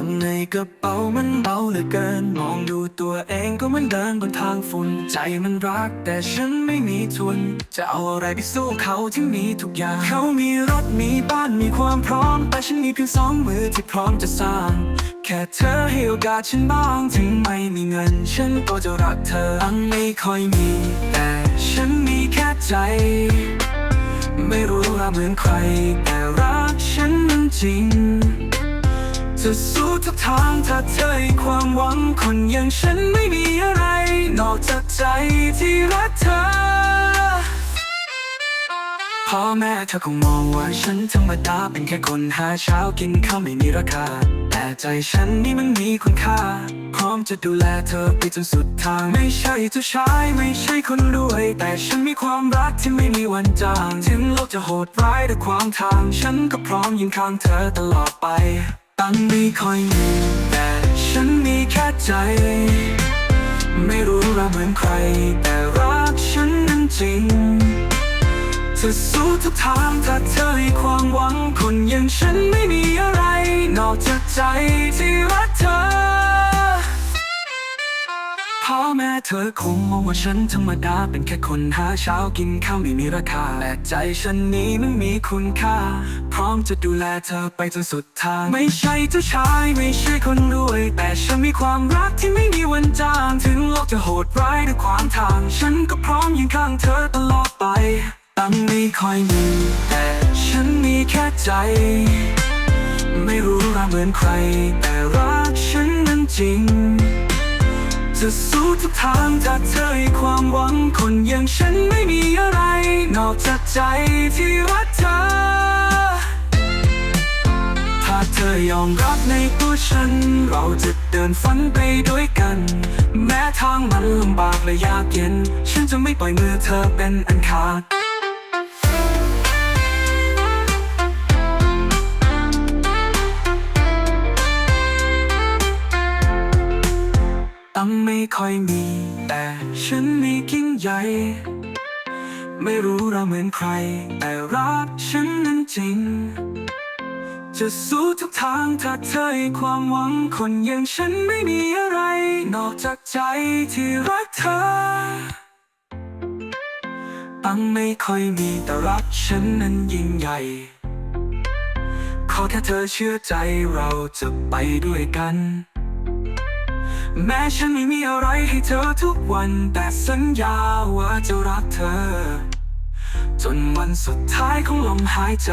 ตังในกระเป๋ามันเบาเหลือเกิน มองดูตัวเองก็เหมันเดินบนทางฝุ่น ใจมันรัก แต่ฉันไม่มีทุน จะเอาอะไรไปสู้เขาที่มีทุกอย่าง เขามีรถมีบ้านมีความพร้อม แต่ฉันมีเพียงสองมือที่พร้อมจะสร้าง แค่เธอให้โอกาสฉันบ้าง ถึงไม่มีเงิน ฉันก็จะรักเธอตังไม่ค่อยมี แต่ฉันมีแค่ใจ ไม่รู้ว่าเหมือนใคร แต่รักฉันจริง จะสู้ทุกทางถ้าเธอให้ความหวังคนอย่างฉันไม่มีอะไร นอกจากใจที่รักเธอพ่อแม่เธอคงมองว่าฉันธรรมดาเป็นแค่คนหาเช้ากินข้าวไม่มีราคา แต่ใจฉันนี่มันมีคุณค่า พร้อมจะดูแลเธอไปจนสุดทาง ไม่ใช่เจ้าชายไม่ใช่คนรวย แต่ฉันมีความรักที่ไม่มีวันจาง ถึงโลกจะโหดร้ายแต่ความทาง ฉันก็พร้อมยืนข้างเธอตลอดไป ตังไม่ค่อยมีแต่ฉันมีแค่ใจ ไม่รู้ว่าเหมือนใคร แต่รักฉันนั้นจริงจะสู้ทุกทางถ้าเธอให้ความหวังคนอย่างฉันไม่มีอะไร นอกจากใจที่รักเธอ เธอคงมองว่าฉันธรรมดาเป็นแค่คนหาเช้ากินข้าวไม่มีราคาแต่ใจฉันนี้นั้นมีคุณค่า พร้อมจะดูแลเธอไปจนสุดทาง ไม่ใช่เจ้าชายไม่ใช่คนรวย แต่ฉันมีความรักที่ไม่มีวันจางถึงโลกจะโหดร้ายด้วยความทาง ฉันก็พร้อมยืนข้างเธอตลอดไปตังไม่ค่อยมีแต่ฉันมีแค่ใจ ไม่รู้ว่าเหมือนใคร แต่รักฉันนั้นจริง จะสู้ทุกทางถ้าเธอให้ความหวังคนอย่างฉันไม่มีอะไร นอกจากใจที่รักเธอ ถ้าเธอยอมรับในตัวฉัน เราจะเดินฝันไปด้วยกัน แม้ทางมันลำบากและยากเย็น ฉันจะไม่ปล่อยมือเธอเป็นอันขาด ตังไม่ค่อยมี แต่ฉันมีกิ่งใหญ่ ไม่รู้เราเหมือนใคร แต่รักฉันนั้นจริง จะสู้ทุกทางถ้าเธอให้ความหวังคนอย่างฉันไม่มีอะไร นอกจากใจที่รักเธอ ตังไม่ค่อยมีแต่รักฉันนั้นยิ่งใหญ่ขอแค่เธอเชื่อใจเราจะไปด้วยกัน แม้ฉันไม่มีอะไรให้เธอทุกวัน แต่สัญญาว่าจะรักเธอ จนวันสุดท้ายของลมหายใจ